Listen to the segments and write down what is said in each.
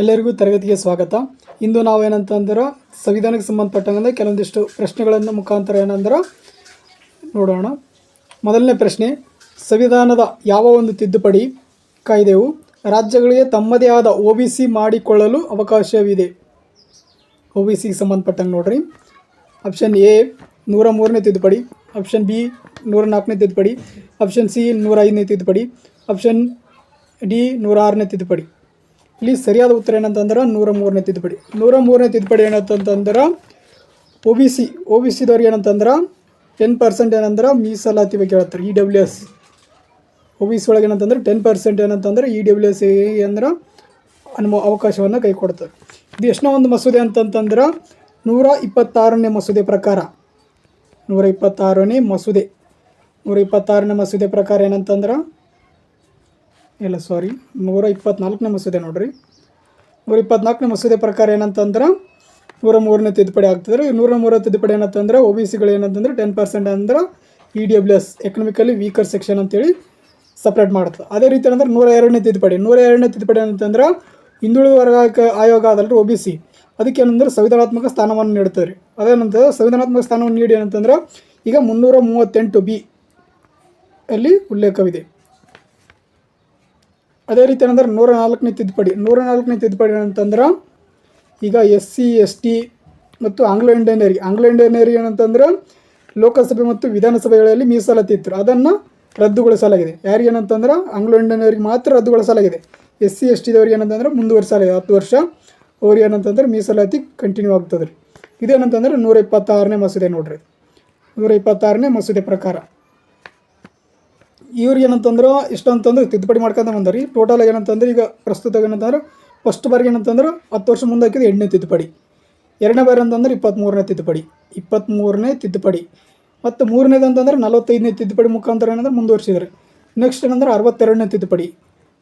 ಎಲ್ಲರಿಗೂ ತರಗತಿಗೆ ಸ್ವಾಗತ. ಇಂದು ನಾವು ಏನಂತಂದ್ರೆ ಸಂವಿಧಾನಕ್ಕೆ ಸಂಬಂಧಪಟ್ಟಂಗೆ ಕೆಲವೊಂದಿಷ್ಟು ಪ್ರಶ್ನೆಗಳನ್ನು ಮುಖಾಂತರ ಏನಂದ್ರೆ ನೋಡೋಣ. ಮೊದಲನೇ ಪ್ರಶ್ನೆ, ಸಂವಿಧಾನದ ಯಾವ ಒಂದು ತಿದ್ದುಪಡಿ ಕಾಯ್ದೆಯು ರಾಜ್ಯಗಳಿಗೆ ತಮ್ಮದೇ ಆದ ಒ ಬಿ ಸಿ ಮಾಡಿಕೊಳ್ಳಲು ಅವಕಾಶವಿದೆ? ಒ ಬಿ ಸಿಗೆ ಸಂಬಂಧಪಟ್ಟಂಗೆ ನೋಡ್ರಿ. ಆಪ್ಷನ್ ಎ, ನೂರ ಮೂರನೇ ತಿದ್ದುಪಡಿ. ಆಪ್ಷನ್ ಬಿ, ನೂರ ನಾಲ್ಕನೇ ತಿದ್ದುಪಡಿ. ಆಪ್ಷನ್ ಸಿ, ನೂರ ಐದನೇ ತಿದ್ದುಪಡಿ. ಆಪ್ಷನ್ ಡಿ, ನೂರ ಆರನೇ ತಿದ್ದುಪಡಿ. ಇಲ್ಲಿ ಸರಿಯಾದ ಉತ್ತರ ಏನಂತಂದ್ರೆ ನೂರ ಮೂರನೇ ತಿದ್ದುಪಡಿ. ನೂರ ಮೂರನೇ ತಿದ್ದುಪಡಿ ಏನಂತಂದ್ರೆ O B C O B ಸಿದವ್ರಿಗೆ ಏನಂತಂದ್ರೆ ಟೆನ್ ಪರ್ಸೆಂಟ್ ಏನಂದ್ರೆ ಮೀಸಲಾತಿ ಬಗ್ಗೆ ಹೇಳ್ತಾರೆ E W S O B C ಒಳಗೆ ಏನಂತಂದ್ರೆ ಟೆನ್ ಪರ್ಸೆಂಟ್ ಏನಂತಂದ್ರೆ ಇ ಡಬ್ಲ್ಯೂ ಎಸ್ ಅಂದ್ರೆ ಅನುಮ, ಅವಕಾಶವನ್ನು ಕೈ ಕೊಡ್ತಾರೆ. ಇದು ಎಷ್ಟೋ ಒಂದು ಮಸೂದೆ ಅಂತಂತಂದ್ರೆ ನೂರ ಇಪ್ಪತ್ತಾರನೇ ಮಸೂದೆ ಪ್ರಕಾರ. ನೂರ ಇಪ್ಪತ್ತಾರನೇ ಮಸೂದೆ. ನೂರ ಇಪ್ಪತ್ತಾರನೇ ಮಸೂದೆ ಪ್ರಕಾರ ಏನಂತಂದ್ರೆ ಇಲ್ಲ ಸಾರಿ ನೂರ ಇಪ್ಪತ್ನಾಲ್ಕನೇ ಮಸೂದೆ ನೋಡ್ರಿ. ನೂರ ಇಪ್ಪತ್ನಾಲ್ಕನೇ ಮಸೂದೆ ಪ್ರಕಾರ ಏನಂತಂದ್ರೆ ನೂರ ಮೂರನೇ ತಿದ್ದುಪಡಿ ಆಗ್ತದೆ. ನೂರ ಮೂರ ತಿದ್ದುಪಡಿ ಏನಂತಂದ್ರೆ ಒ ಬಿ ಸಿಗಳು ಏನಂತಂದ್ರೆ ಟೆನ್ ಪರ್ಸೆಂಟ್ ಅಂದ್ರೆ E D W S economically weaker section ಅಂತೇಳಿ ಸಪ್ರೇಟ್ ಮಾಡ್ತದೆ ಅದೇ ರೀತಿ ಏನಂದ್ರೆ ನೂರ ಎರಡನೇ ತಿದ್ದುಪಡಿ. ನೂರ ಎರಡನೇ ತಿದ್ದುಪಡಿ ಏನಂತಂದ್ರೆ, ಹಿಂದುಳಿದ ವರ್ಗ ಆಯೋಗ ಅದಲ್ರಿ ಒ ಬಿ ಸಿ ಅದಕ್ಕೆ ಏನಂದ್ರೆ ಸಂವಿಧಾನಾತ್ಮಕ ಸ್ಥಾನವನ್ನು ನೀಡ್ತದೆ ರೀ ಅದೇನಂತಂದ್ರೆ ಸಂವಿಧಾನಾತ್ಮಕ ಸ್ಥಾನವನ್ನು ನೀಡಿ ಏನಂತಂದ್ರೆ, ಈಗ ಮುನ್ನೂರ ಮೂವತ್ತೆಂಟು ಬಿ ಅಲ್ಲಿ ಉಲ್ಲೇಖವಿದೆ. ಅದೇ ರೀತಿ ಏನಂದ್ರೆ ನೂರ ನಾಲ್ಕನೇ ತಿದ್ದುಪಡಿ. ನೂರ ನಾಲ್ಕನೇ ತಿದ್ದುಪಡಿ ಏನಂತಂದ್ರೆ ಈಗ ಎಸ್ ಸಿ, ಎಸ್ ಟಿ ಮತ್ತು ಆಂಗ್ಲೋ ಇಂಡಿಯನರಿಗೆ ಆಂಗ್ಲೋ ಇಂಡಿಯನರಿಗೆ ಏನಂತಂದ್ರೆ ಲೋಕಸಭೆ ಮತ್ತು ವಿಧಾನಸಭೆಗಳಲ್ಲಿ ಮೀಸಲಾತಿ ಇತ್ತು ಅದನ್ನು ರದ್ದುಗೊಳಿಸಲಾಗಿದೆ. ಯಾರಿಗೆ ಏನಂತಂದ್ರೆ ಆಂಗ್ಲೋ ಇಂಡಿಯನರಿಗೆ ಮಾತ್ರ ರದ್ದುಗೊಳಿಸಲಾಗಿದೆ. ಎಸ್ ಸಿ, ಎಸ್ ಟಿದವ್ರಿಗೆ ಏನಂತಂದ್ರೆ ಮುಂದುವರಿಸಲಾಗಿದೆ. ಹತ್ತು ವರ್ಷ ಅವ್ರಿಗೆ ಏನಂತಂದ್ರೆ ಮೀಸಲಾತಿ ಕಂಟಿನ್ಯೂ ಆಗ್ತದೆ ರೀ ಇದೇನಂತಂದ್ರೆ ನೂರ ಇಪ್ಪತ್ತಾರನೇ ಮಸೂದೆ ನೋಡ್ರಿ. ನೂರ ಇಪ್ಪತ್ತಾರನೇ ಮಸೂದೆ ಪ್ರಕಾರ. ಇವ್ರಿಗೆ ಏನಂತಂದ್ರೆ ಇಷ್ಟು ಅಂತಂದ್ರೆ ತಿದ್ದುಪಡಿ ಮಾಡ್ಕೊಂತ ಬಂದರಿ ಟೋಟಲ್ ಏನಂತಂದ್ರೆ ಈಗ ಪ್ರಸ್ತುತ ಏನಂತಂದ್ರೆ ಫಸ್ಟ್ ಬಾರಿಗೆ ಏನಂತಂದ್ರೆ ಹತ್ತು ವರ್ಷ ಮುಂದೆ ಹಾಕಿದ ಎಂಟನೇ ತಿದ್ದುಪಡಿ. ಎರಡನೇ ಬಾರಿ ಅಂತಂದ್ರೆ ಇಪ್ಪತ್ತ್ಮೂರನೇ ತಿದ್ದುಪಡಿ. ಇಪ್ಪತ್ತ್ಮೂರನೇ ತಿದ್ದುಪಡಿ. ಮತ್ತು ಮೂರನೇದು ಅಂತಂದ್ರೆ ನಲವತ್ತೈದನೇ ತಿದ್ದುಪಡಿ ಮುಖಾಂತರ ಏನಂದ್ರೆ ಮುಂದುವರಿಸಿದ್ರು. ನೆಕ್ಸ್ಟ್ ಏನಂದ್ರೆ ಅರವತ್ತೆರಡನೇ ತಿದ್ದುಪಡಿ.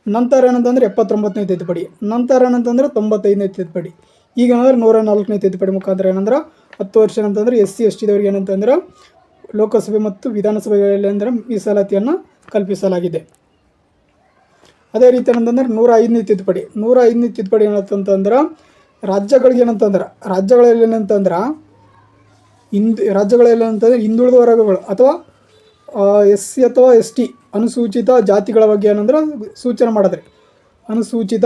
ನಂತರ ಏನಂತಂದ್ರೆ ಎಪ್ಪತ್ತೊಂಬತ್ತನೇ ತಿದ್ದುಪಡಿ. ನಂತರ ಏನಂತಂದ್ರೆ ತೊಂಬತ್ತೈದನೇ ತಿದ್ದುಪಡಿ. ಈಗ ಏನಂದ್ರೆ ನೂರ ನಾಲ್ಕನೇ ತಿದ್ದುಪಡಿ ಮುಖಾಂತರ ಏನಂದ್ರೆ ಹತ್ತು ವರ್ಷ ಏನಂತಂದ್ರೆ ಎಸ್ ಸಿ, ಎಸ್ ಟಿದವ್ರಿಗೆ ಏನಂತಂದ್ರೆ ಲೋಕಸಭೆ ಮತ್ತು ವಿಧಾನಸಭೆಗಳಲ್ಲಿ ಅಂದರೆ ಮೀಸಲಾತಿಯನ್ನು ಕಲ್ಪಿಸಲಾಗಿದೆ. ಅದೇ ರೀತಿ ಏನಂತಂದ್ರೆ ನೂರ ಐದನೇ ತಿದ್ದುಪಡಿ. ನೂರ ಐದನೇ ತಿದ್ದುಪಡಿ ಏನಂತಂದ್ರೆ ರಾಜ್ಯಗಳಿಗೆ ಏನಂತಂದ್ರೆ, ರಾಜ್ಯಗಳಲ್ಲಿ ಏನಂತಂದ್ರೆ ಹಿಂದ್, ರಾಜ್ಯಗಳಲ್ಲಿ ಏನಂತಂದ್ರೆ ಹಿಂದುಳಿದ ವರ್ಗಗಳು ಅಥವಾ ಎಸ್ ಸಿ ಅಥವಾ ಎಸ್ ಟಿ ಅನುಸೂಚಿತ ಜಾತಿಗಳ ಬಗ್ಗೆ ಏನಂದ್ರೆ ಸೂಚನೆ ಮಾಡಿದ್ರೆ. ಅನುಸೂಚಿತ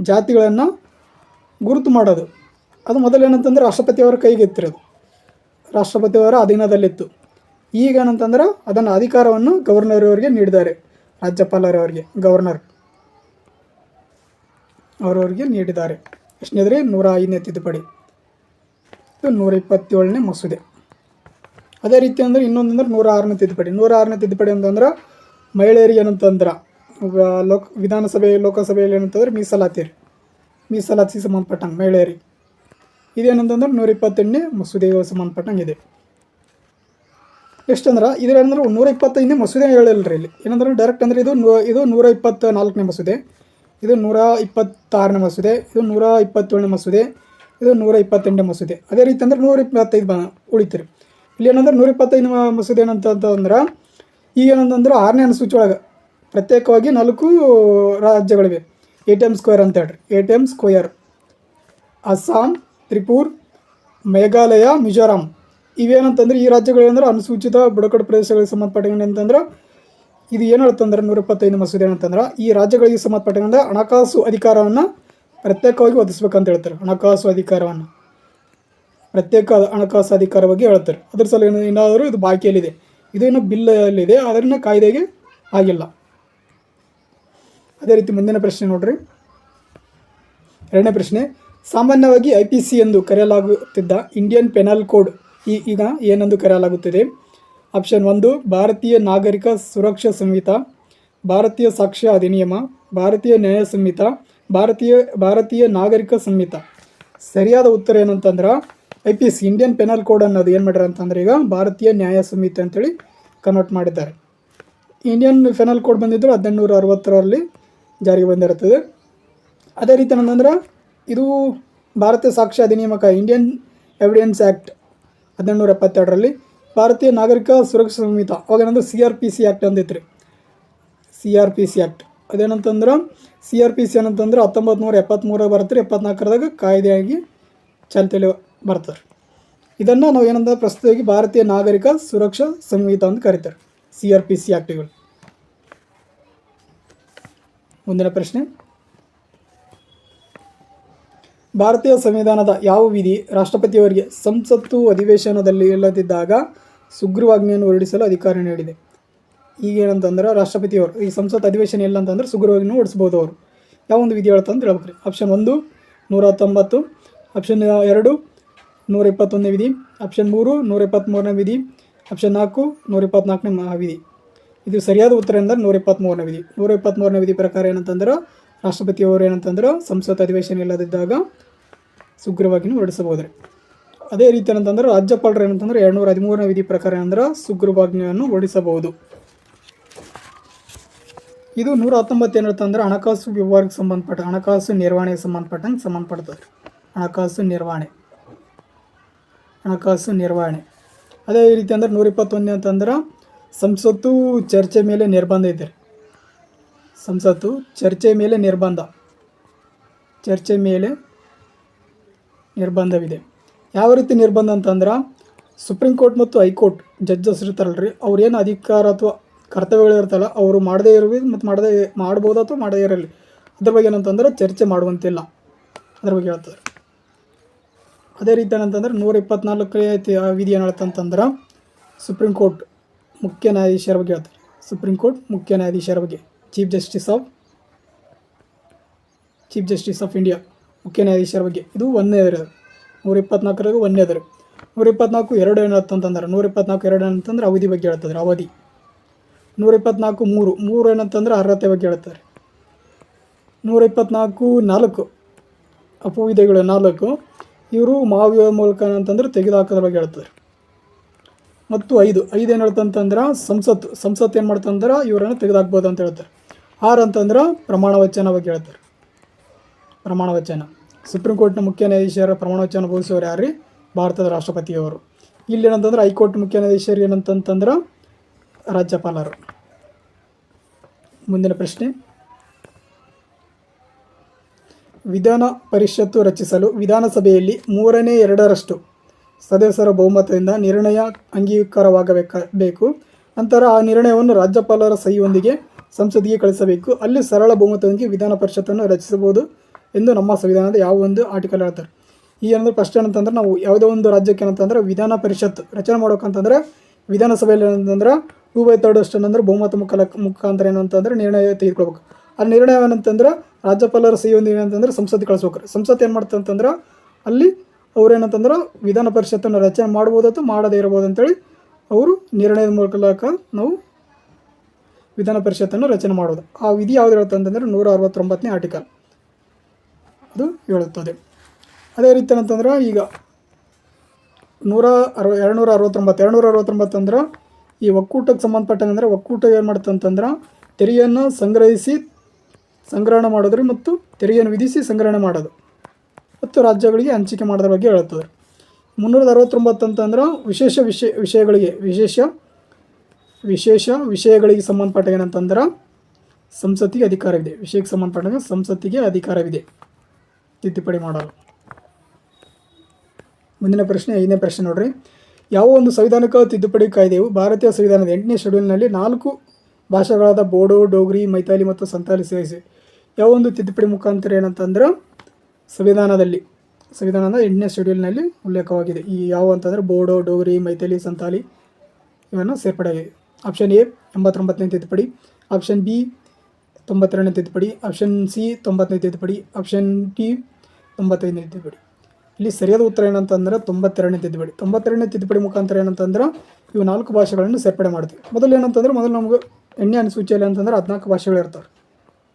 ಜಾತಿಗಳನ್ನು ಗುರುತು ಮಾಡೋದು. ಅದು ಮೊದಲೇನಂತಂದ್ರೆ ರಾಷ್ಟ್ರಪತಿಯವರ ಕೈಗೆ ಎತ್ತಿರೋದು. ರಾಷ್ಟ್ರಪತಿಯವರ ಅಧೀನದಲ್ಲಿತ್ತು. ಈಗ ಏನಂತಂದ್ರೆ ಅದನ್ನು ಅಧಿಕಾರವನ್ನು ಗವರ್ನರ್ ಅವರಿಗೆ ನೀಡಿದ್ದಾರೆ. ರಾಜ್ಯಪಾಲರವರಿಗೆ ಗವರ್ನರ್ ಅವರವರಿಗೆ ನೀಡಿದ್ದಾರೆ. ಎಷ್ಟನೇದ್ರಿ ನೂರ ಐದನೇ ತಿದ್ದುಪಡಿ. ಇದು ನೂರ ಇಪ್ಪತ್ತೇಳನೇ ಮಸೂದೆ. ಅದೇ ರೀತಿ ಅಂದರೆ ಇನ್ನೊಂದಂದ್ರೆ ನೂರ ಆರನೇ ತಿದ್ದುಪಡಿ. ನೂರ ಆರನೇ ತಿದ್ದುಪಡಿ ಅಂತಂದ್ರೆ ಮಹಿಳೆಯರಿಗೆ ಏನಂತಂದ್ರೆ ಲೋಕ, ವಿಧಾನಸಭೆ, ಲೋಕಸಭೆಯಲ್ಲಿ ಏನಂತಂದ್ರೆ ಮೀಸಲಾತಿ ಮೀಸಲಾತಿಗೆ ಮೀಸಲಾತಿ ಸಂಬಂಧಪಟ್ಟಂಗೆ ಮಹಿಳೆಯರಿಗೆ. ಇದೇನಂತಂದ್ರೆ ನೂರ ಇಪ್ಪತ್ತೆಂಟನೇ ಮಸೂದೆಗೆ ಸಂಬಂಧಪಟ್ಟಂಗೆ ಇದೆ. ನೆಕ್ಸ್ಟ್ ಅಂದ್ರೆ ಇದೇನಂದ್ರೆ ನೂರ ಇಪ್ಪತ್ತೈದನೇ ಮಸೂದೆ ಹೇಳಿಲ್ಲರಿ ಇಲ್ಲಿ. ಏನಂದ್ರೆ ಡೈರೆಕ್ಟ್ ಅಂದರೆ ಇದು ಇದು ನೂರ ಇಪ್ಪತ್ತ ನಾಲ್ಕನೇ ಮಸೂದೆ, ಇದು ನೂರ ಇಪ್ಪತ್ತಾರನೇ ಮಸೂದೆ, ಇದು ನೂರ ಇಪ್ಪತ್ತೇಳನೇ ಮಸೂದೆ, ಇದು ನೂರ ಇಪ್ಪತ್ತೆಂಟನೇ ಮಸೂದೆ. ಅದೇ ರೀತಿ ಅಂದ್ರೆ ನೂರ ಇಪ್ಪತ್ತೈದು ಬ ಉಳಿತೀರಿ. ಇಲ್ಲಿ ಏನಂದ್ರೆ ನೂರ ಇಪ್ಪತ್ತೈದು ಮಸೂದೆ ಏನಂತಂದ್ರೆ ಈಗ ಏನಂತಂದ್ರೆ ಆರನೇ ಅನುಸೂಚಿ ಒಳಗೆ ಪ್ರತ್ಯೇಕವಾಗಿ ನಾಲ್ಕು ರಾಜ್ಯಗಳಿವೆ. ಎ ಟಿ ಎಂ ಸ್ಕ್ವೇರ್ ಅಂತ ಹೇಳ್ರಿ. A T M square, Assam, Tripura, Meghalaya, Mizoram. ಇವೇನಂತಂದ್ರೆ ಈ ರಾಜ್ಯಗಳು ಏನಂದ್ರೆ ಅನುಸೂಚಿತ ಬುಡಕಟ್ಟು ಪ್ರದೇಶಗಳಿಗೆ ಸಂಬಂಧಪಟ್ಟಂಗೆ ಅಂತಂದ್ರೆ ಇದು ಏನು ಹೇಳ್ತಂದ್ರೆ ನೂರ ಇಪ್ಪತ್ತೈದು ಮಸೂದೆ ಏನಂತಂದ್ರೆ ಈ ರಾಜ್ಯಗಳಿಗೆ ಸಂಬಂಧಪಟ್ಟಂಗೆ ಹಣಕಾಸು ಅಧಿಕಾರವನ್ನು ಪ್ರತ್ಯೇಕವಾಗಿ ಒದಗಿಸ್ಬೇಕಂತ ಹೇಳ್ತಾರೆ. ಹಣಕಾಸು ಅಧಿಕಾರವನ್ನು. ಪ್ರತ್ಯೇಕ ಹಣಕಾಸು ಅಧಿಕಾರ ಬಗ್ಗೆ ಹೇಳ್ತಾರೆ. ಅದ್ರ ಸಲ ಏನು ಏನಾದರೂ ಇದು ಬಾಕಿಯಲ್ಲಿದೆ. ಇದು ಬಿಲ್ಲಲ್ಲಿದೆ. ಅದರಿಂದ ಕಾಯ್ದೆಗೆ ಆಗಿಲ್ಲ. ಅದೇ ರೀತಿ ಮುಂದಿನ ಪ್ರಶ್ನೆ ನೋಡ್ರಿ. ಎರಡನೇ ಪ್ರಶ್ನೆ, ಸಾಮಾನ್ಯವಾಗಿ ಐ ಪಿ ಸಿ ಎಂದು ಕರೆಯಲಾಗುತ್ತಿದ್ದ ಇಂಡಿಯನ್ ಪೆನಲ್ ಕೋಡ್ ಈಗ ಏನೆಂದು ಕರೆಯಲಾಗುತ್ತದೆ? ಆಪ್ಷನ್ ಒಂದು, ಭಾರತೀಯ ನಾಗರಿಕ ಸುರಕ್ಷಾ ಸಂಹಿತ, ಭಾರತೀಯ ಸಾಕ್ಷ್ಯ ಅಧಿನಿಯಮ, ಭಾರತೀಯ ನ್ಯಾಯ ಸಂಹಿತ, ಭಾರತೀಯ ಭಾರತೀಯ ನಾಗರಿಕ ಸಂಹಿತ. ಸರಿಯಾದ ಉತ್ತರ ಏನಂತಂದ್ರೆ I P S Indian penal code ಅನ್ನೋದು ಏನು ಮಾಡ್ಯಾರ ಅಂತಂದ್ರೆ ಈಗ ಭಾರತೀಯ ನ್ಯಾಯ ಸಂಹಿತೆ ಅಂತೇಳಿ ಕನ್ವರ್ಟ್ ಮಾಡಿದ್ದಾರೆ. ಇಂಡಿಯನ್ ಫೆನಲ್ ಕೋಡ್ ಬಂದಿದ್ದರು ಹದಿನೆಂಟುನೂರ ಅರವತ್ತರಲ್ಲಿ ಜಾರಿಗೆ ಬಂದಿರುತ್ತದೆ. ಅದೇ ರೀತಿ ಏನಂತಂದ್ರೆ, ಇದು ಭಾರತೀಯ ಸಾಕ್ಷ್ಯ ಅಧಿನಿಯಮಕ ಇಂಡಿಯನ್ ಎವಿಡೆನ್ಸ್ ಆ್ಯಕ್ಟ್ ಹದಿನೆಂಟುನೂರ ಎಪ್ಪತ್ತೆರಡರಲ್ಲಿ ಭಾರತೀಯ ನಾಗರಿಕ ಸುರಕ್ಷಾ ಸಂಹಿತ ಅವಾಗ ಏನಂದ್ರೆ C R P C act ಅಂದಿತ್ತು ರೀ C R P C act ಅದೇನಂತಂದ್ರೆ, C R P C ಏನಂತಂದ್ರೆ ಹತ್ತೊಂಬತ್ತು ನೂರ ಎಪ್ಪತ್ತ್ಮೂರ ಬರುತ್ತೆ ಎಪ್ಪತ್ನಾಲ್ಕರದಾಗ ಕಾಯ್ದೆಯಾಗಿ ಚಾಲ್ತಿಯಲ್ಲಿ ಬರ್ತಾರೆ. ಇದನ್ನು ನಾವು ಏನಂತ ಪ್ರಸ್ತುತವಾಗಿ ಭಾರತೀಯ ನಾಗರಿಕ ಸುರಕ್ಷಾ ಸಂಹಿತ ಅಂತ ಕರೀತಾರೆ, ಸಿ ಆರ್ ಪಿ ಸಿ ಆ್ಯಕ್ಟ್ಗಳು ಮುಂದಿನ ಪ್ರಶ್ನೆ. ಭಾರತೀಯ ಸಂವಿಧಾನದ ಯಾವ ವಿಧಿ ರಾಷ್ಟ್ರಪತಿಯವರಿಗೆ ಸಂಸತ್ತು ಅಧಿವೇಶನದಲ್ಲಿ ಇಲ್ಲದಿದ್ದಾಗ ಸುಗ್ರೀವಾಜ್ಞೆಯನ್ನು ಹೊರಡಿಸಲು ಅಧಿಕಾರ ನೀಡಿದೆ? ಈಗ ಏನಂತಂದ್ರೆ ರಾಷ್ಟ್ರಪತಿಯವರು, ಈ ಸಂಸತ್ ಅಧಿವೇಶನ ಇಲ್ಲ ಅಂತಂದ್ರೆ ಸುಗ್ರೀವಾಜ್ಞೆ ಹೊಡಿಸ್ಬೋದು ಅವರು. ಯಾವ ಒಂದು ವಿಧಿ ಹೇಳ್ಬೇಕು ರೀ. ಆಪ್ಷನ್ ಒಂದು, ನೂರ ಹತ್ತೊಂಬತ್ತು. ಆಪ್ಷನ್ ಎರಡು, ನೂರ ಇಪ್ಪತ್ತೊಂದನೇ ವಿಧಿ. ಆಪ್ಷನ್ ಮೂರು, ನೂರ ಇಪ್ಪತ್ತ್ಮೂರನೇ ವಿಧಿ. ಆಪ್ಷನ್ ನಾಲ್ಕು, ನೂರ ಇಪ್ಪತ್ನಾಲ್ಕನೇ ಮಹಾ ವಿಧಿ ಇದು ಸರಿಯಾದ ಉತ್ತರ ಎಂದರೆ ನೂರ ಇಪ್ಪತ್ತ್ಮೂರನೇ ವಿಧಿ. ನೂರ ಇಪ್ಪತ್ತ್ಮೂರನೇ ವಿಧಿ ಪ್ರಕಾರ ಏನಂತಂದ್ರೆ ರಾಷ್ಟ್ರಪತಿಯವರು ಏನಂತಂದ್ರೆ ಸಂಸತ್ ಅಧಿವೇಶನ ಇಲ್ಲದಿದ್ದಾಗ ಸುಗ್ರೀವಾಜ್ಞೆ ಹೊರಡಿಸಬಹುದು. ಅದೇ ರೀತಿ ಏನಂತಂದ್ರೆ ರಾಜ್ಯಪಾಲರು ಏನಂತಂದ್ರೆ ಎರಡ್ನೂರ ಹದಿಮೂರನೇ ವಿಧಿ ಪ್ರಕಾರ ಏನಂದ್ರೆ ಸುಗ್ರೀವಾಜ್ಞೆಯನ್ನು ಹೊರಡಿಸಬಹುದು. ಇದು ನೂರ ಹತ್ತೊಂಬತ್ತು ಏನಂತಂದ್ರೆ ಹಣಕಾಸು ವ್ಯವಹಾರಕ್ಕೆ ಸಂಬಂಧಪಟ್ಟ, ಹಣಕಾಸು ನಿರ್ವಹಣೆಗೆ ಸಂಬಂಧಪಟ್ಟಂಗೆ ಸಂಬಂಧಪಡ್ತದೆ. ಹಣಕಾಸು ನಿರ್ವಹಣೆ. ಹಣಕಾಸು ನಿರ್ವಹಣೆ. ಅದೇ ರೀತಿ ಅಂದ್ರೆ ನೂರ ಇಪ್ಪತ್ತೊಂದನೇ ಅಂತಂದ್ರೆ ಸಂಸತ್ತು ಚರ್ಚೆ ಮೇಲೆ ನಿರ್ಬಂಧ ಇದೆ. ಸಂಸತ್ತು ಚರ್ಚೆ ಮೇಲೆ ನಿರ್ಬಂಧ. ಚರ್ಚೆ ಮೇಲೆ ನಿರ್ಬಂಧವಿದೆ. ಯಾವ ರೀತಿ ನಿರ್ಬಂಧ ಅಂತಂದ್ರೆ ಸುಪ್ರೀಂ ಕೋರ್ಟ್ ಮತ್ತು ಹೈಕೋರ್ಟ್ ಜಡ್ಜಸ್ ರೀ ಅವ್ರು ಏನು ಅಧಿಕಾರ ಅಥವಾ ಕರ್ತವ್ಯಗಳು ಅವರು ಮಾಡದೇ ಇರಲಿ ಮತ್ತು ಮಾಡದೇ ಮಾಡ್ಬೋದು ಅಥವಾ ಮಾಡದೇ ಇರಲಿ. ಅದ್ರ ಬಗ್ಗೆ ಏನಂತಂದ್ರೆ ಚರ್ಚೆ ಮಾಡುವಂತಿಲ್ಲ. ಅದ್ರ ಬಗ್ಗೆ ಹೇಳ್ತಾರೆ. ಅದೇ ರೀತಿ ಏನಂತಂದ್ರೆ ನೂರ ಇಪ್ಪತ್ನಾಲ್ಕನೇ ವಿಧಿ ಏನು ಹೇಳ್ತಂತಂದ್ರೆ ಸುಪ್ರೀಂ ಕೋರ್ಟ್ ಮುಖ್ಯ ನ್ಯಾಯಾಧೀಶರ ಬಗ್ಗೆ ಹೇಳ್ತಾರೆ. ಸುಪ್ರೀಂ ಕೋರ್ಟ್ ಮುಖ್ಯ ನ್ಯಾಯಾಧೀಶರ ಬಗ್ಗೆ. Chief justice of chief justice of India ಮುಖ್ಯ ನ್ಯಾಯಾಧೀಶರ ಬಗ್ಗೆ. ಇದು ಒಂದನೇದು ನೂರ ಇಪ್ಪತ್ನಾಲ್ಕರಾಗ ಒಂದನೇದು ನೂರ ಇಪ್ಪತ್ನಾಲ್ಕು ಎರಡು ಏನು ಅಂತಂದ್ರೆ ನೂರ ಇಪ್ಪತ್ನಾಲ್ಕು ಎರಡು ಏನಂತಂದ್ರೆ ಅವಧಿ ಬಗ್ಗೆ ಹೇಳ್ತಾರೆ ಅವಧಿ. ನೂರ ಇಪ್ಪತ್ನಾಲ್ಕು ಮೂರು ಮೂರು ಏನಂತಂದ್ರೆ ಅರ್ಹತೆ ಬಗ್ಗೆ ಹೇಳ್ತಾರೆ. ನೂರ ಇಪ್ಪತ್ನಾಲ್ಕು ನಾಲ್ಕು ಅಪವಿಧಗಳು ನಾಲ್ಕು, ಇವರು ಮಾವಿಯ ಮೂಲಕ ಏನಂತಂದ್ರೆ ತೆಗೆದುಹಾಕೋದ್ರ ಬಗ್ಗೆ ಹೇಳ್ತಾರೆ. ಮತ್ತು ಐದು ಐದು ಏನು ಹೇಳ್ತಂತಂದ್ರೆ ಸಂಸತ್ತು ಸಂಸತ್ತು ಏನು ಮಾಡ್ತಂದ್ರೆ ಇವರನ್ನು ತೆಗೆದುಹಾಕ್ಬೋದು ಅಂತ ಹೇಳ್ತಾರೆ. ಆರು ಅಂತಂದ್ರೆ ಪ್ರಮಾಣ ವಚನ ಬಗ್ಗೆ ಹೇಳ್ತಾರೆ. ಪ್ರಮಾಣ ವಚನ. ಸುಪ್ರೀಂ ಕೋರ್ಟ್ನ ಮುಖ್ಯ ನ್ಯಾಯಾಧೀಶರ ಪ್ರಮಾಣ ವಚನ ಬೋಧಿಸೋರು ಯಾರು ರೀ ಭಾರತದ ರಾಷ್ಟ್ರಪತಿಯವರು. ಇಲ್ಲಿ ಏನಂತಂದ್ರೆ ಹೈಕೋರ್ಟ್ ಮುಖ್ಯ ನ್ಯಾಯಾಧೀಶರು ಏನಂತಂತಂದ್ರೆ ರಾಜ್ಯಪಾಲರು. ಮುಂದಿನ ಪ್ರಶ್ನೆ. ವಿಧಾನ ಪರಿಷತ್ತು ರಚಿಸಲು ವಿಧಾನಸಭೆಯಲ್ಲಿ ಮೂರನೇ ಎರಡರಷ್ಟು ಸದಸ್ಯರ ಬಹುಮತದಿಂದ ನಿರ್ಣಯ ಅಂಗೀಕಾರವಾಗಬೇಕು, ಬೇಕು. ನಂತರ ಆ ನಿರ್ಣಯವನ್ನು ರಾಜ್ಯಪಾಲರ ಸಹಿಯೊಂದಿಗೆ ಸಂಸತ್ತಿಗೆ ಕಳಿಸಬೇಕು. ಅಲ್ಲಿ ಸರಳ ಬಹುಮತದೊಂದಿಗೆ ವಿಧಾನ ಪರಿಷತ್ತನ್ನು ರಚಿಸಬಹುದು ಎಂದು ನಮ್ಮ ಸಂವಿಧಾನದ ಯಾವ ಒಂದು ಆರ್ಟಿಕಲ್ ಹೇಳ್ತಾರೆ. ಈ ಏನಂದ್ರೆ ಫಸ್ಟ್ ಏನಂತಂದ್ರೆ ನಾವು ಯಾವುದೋ ಒಂದು ರಾಜ್ಯಕ್ಕೆ ಏನಂತಂದ್ರೆ ವಿಧಾನ ಪರಿಷತ್ ರಚನೆ ಮಾಡೋಕಂತಂದ್ರೆ ವಿಧಾನಸಭೆಯಲ್ಲಿ ಏನಂತಂದ್ರೆ ಟೂ ಬೈ ತರ್ಡ್ ಅಷ್ಟು ಏನಂದ್ರೆ ಬಹುಮತ ಮುಖಲ ಮುಖಾಂತರ ಏನಂತಂದ್ರೆ ನಿರ್ಣಯ ತೆಗೆದುಕೊಳ್ಬೇಕು. ಆ ನಿರ್ಣಯ ಏನಂತಂದ್ರೆ ರಾಜ್ಯಪಾಲರ ಸಹಿಯೊಂದಿಗೆ ಏನಂತಂದ್ರೆ ಸಂಸತ್ತಿಗೆ ಕಳಿಸ್ಬೇಕು. ಸಂಸತ್ ಏನು ಮಾಡ್ತಂತಂದ್ರೆ ಅಂತಂದ್ರೆ ಅಲ್ಲಿ ಅವ್ರು ಏನಂತಂದ್ರೆ ವಿಧಾನ ಪರಿಷತ್ತನ್ನು ರಚನೆ ಮಾಡ್ಬೋದು ಅಥವಾ ಮಾಡದೇ ಇರ್ಬೋದು ಅಂತೇಳಿ ಅವರು ನಿರ್ಣಯದ ಮೂಲಕ ನಾವು ವಿಧಾನ ಪರಿಷತ್ತನ್ನು ರಚನೆ ಮಾಡೋದು. ಆ ವಿಧಿ ಯಾವ್ದು ಹೇಳುತ್ತೆ ಅಂತಂದ್ರೆ ನೂರ ಅರವತ್ತೊಂಬತ್ತನೇ ಆರ್ಟಿಕಲ್ ಅದು ಹೇಳುತ್ತದೆ. ಅದೇ ರೀತಿ ಏನಂತಂದ್ರೆ ಈಗ ನೂರ ಅರವ, ಎರಡುನೂರ ಅರವತ್ತೊಂಬತ್ತು ಎರಡುನೂರ ಅರವತ್ತೊಂಬತ್ತು ಅಂದ್ರೆ ಈ ಒಕ್ಕೂಟಕ್ಕೆ ಸಂಬಂಧಪಟ್ಟಂಗೆ ಒಕ್ಕೂಟ ಏನು ಮಾಡುತ್ತೆ ಅಂತಂದ್ರೆ ತೆರಿಗೆಯನ್ನು ಸಂಗ್ರಹಿಸಿ ಸಂಗ್ರಹಣೆ ಮಾಡೋದ್ರಿ ಮತ್ತು ತೆರಿಗೆಯನ್ನು ವಿಧಿಸಿ ಸಂಗ್ರಹಣೆ ಮಾಡೋದು. ಮತ್ತು ರಾಜ್ಯಗಳಿಗೆ ಹಂಚಿಕೆ ಮಾಡೋದ್ರ ಬಗ್ಗೆ ಹೇಳುತ್ತದೆ. ಮುನ್ನೂರದ ಅರವತ್ತೊಂಬತ್ತು ಅಂತಂದ್ರೆ ವಿಶೇಷ ವಿಷಯ, ವಿಷಯಗಳಿಗೆ, ವಿಶೇಷ ವಿಶೇಷ ವಿಷಯಗಳಿಗೆ ಸಂಬಂಧಪಟ್ಟ ಏನಂತಂದ್ರೆ ಸಂಸತ್ತಿಗೆ ಅಧಿಕಾರವಿದೆ. ವಿಷಯಕ್ಕೆ ಸಂಬಂಧಪಟ್ಟಂಗೆ ಸಂಸತ್ತಿಗೆ ಅಧಿಕಾರವಿದೆ. ತಿದ್ದುಪಡಿ ಮಾಡಲು ಮುಂದಿನ ಪ್ರಶ್ನೆ, ಐದನೇ ಪ್ರಶ್ನೆ ನೋಡ್ರಿ. ಯಾವ ಒಂದು ಸಂವಿಧಾನಿಕ ತಿದ್ದುಪಡಿ ಕಾಯ್ದೆಯು ಭಾರತೀಯ ಸಂವಿಧಾನದ ಎಂಟನೇ ಶೆಡ್ಯೂಲ್ನಲ್ಲಿ ನಾಲ್ಕು ಭಾಷೆಗಳಾದ ಬೋಡೋ, ಡೋಗ್ರಿ, ಮೈಥಾಲಿ ಮತ್ತು ಸಂತಾಲಿ ಸೇರಿಸಿ ಯಾವ ಒಂದು ತಿದ್ದುಪಡಿ ಮುಖಾಂತರ ಏನಂತಂದ್ರೆ ಸಂವಿಧಾನದಲ್ಲಿ, ಸಂವಿಧಾನದ ಎಂಟನೇ ಶೆಡ್ಯೂಲ್ನಲ್ಲಿ ಉಲ್ಲೇಖವಾಗಿದೆ. ಈ ಯಾವ ಅಂತಂದ್ರೆ ಬೋಡೋ, ಡೋಗ್ರಿ, ಮೈಥಾಲಿ ಸಂತಾಲಿ ಇವನ್ನು ಸೇರ್ಪಡೆಯಾಗಿದೆ. ಆಪ್ಷನ್ ಎ ಎಂಬತ್ತೊಂಬತ್ತನೇ ತಿದ್ದುಪಡಿ. ಆಪ್ಷನ್ ಬಿ ತೊಂಬತ್ತೆರಡನೇ ತಿದ್ದುಪಡಿ. ಆಪ್ಷನ್ ಸಿ ತೊಂಬತ್ತನೇ ತಿದ್ದುಪಡಿ. ಆಪ್ಷನ್ ಡಿ ತೊಂಬತ್ತೈದನೇ ತಿದ್ದುಪಡಿ. ಇಲ್ಲಿ ಸರಿಯಾದ ಉತ್ತರ ಏನಂತಂದ್ರೆ ತೊಂಬತ್ತೆರಡನೇ ತಿದ್ದುಪಡಿ. ತೊಂಬತ್ತೆರಡನೇ ತಿದ್ದುಪಡಿ ಮುಖಾಂತರ ಏನಂತಂದ್ರೆ ಇವು ನಾಲ್ಕು ಭಾಷೆಗಳನ್ನು ಸೇರ್ಪಡೆ ಮಾಡ್ತೀವಿ. ಮೊದಲು ಏನಂತಂದ್ರೆ ಮೊದಲು ನಮಗೆ ಎಣ್ಣೆ ಅನುಸೂಚಿಯಲ್ಲಿ ಅಂತಂದ್ರೆ ಹದಿನಾಲ್ಕು ಭಾಷೆಗಳು ಇರ್ತವೆ.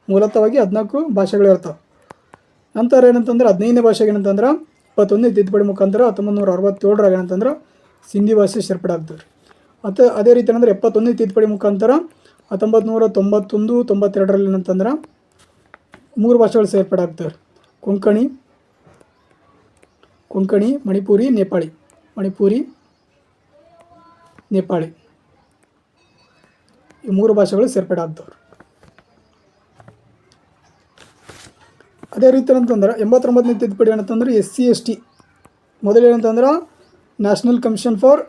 ಮೂಲತಃವಾಗಿ ಹದಿನಾಲ್ಕು ಭಾಷೆಗಳು ಇರ್ತವೆ. ನಂತರ ಏನಂತಂದ್ರೆ ಹದಿನೈದನೇ ಭಾಷೆಗೆ ಏನಂತಂದ್ರೆ ಇಪ್ಪತ್ತೊಂದನೇ ತಿದ್ದುಪಡಿ ಮುಖಾಂತರ ಹತ್ತೊಂಬತ್ತು ನೂರ ಅರವತ್ತೇಳರಾಗ ಏನಂತಂದ್ರೆ ಸಿಂಧಿ ಭಾಷೆ ಸೇರ್ಪಡೆ ಆಗ್ತದೆ. ಮತ್ತು ಅದೇ ರೀತಿ ಏನಂದರೆ ಎಪ್ಪತ್ತೊಂದನೇ ತಿದ್ದುಪಡಿ ಮುಖಾಂತರ ಹತ್ತೊಂಬತ್ತು ನೂರ ತೊಂಬತ್ತೊಂದು, ತೊಂಬತ್ತೆರಡರಲ್ಲಿ ಏನಂತಂದ್ರೆ ಮೂರು ಭಾಷೆಗಳು ಸೇರ್ಪಡೆ ಆಗ್ತವೆ. ಕೊಂಕಣಿ ಕೊಂಕಣಿ, ಮಣಿಪುರಿ, ನೇಪಾಳಿ. ಮಣಿಪುರಿ, ನೇಪಾಳಿ. ಈ ಮೂರು ಭಾಷೆಗಳು ಸೇರ್ಪಡೆ ಅದೇ ರೀತಿ ಅಂತಂದ್ರೆ ಎಂಬತ್ತೊಂಬತ್ತನೇ ತಿದ್ದುಪಡಿ ಏನಂತಂದ್ರೆ S C, S T. ಮೊದಲೇನಂತಂದ್ರೆ national commission for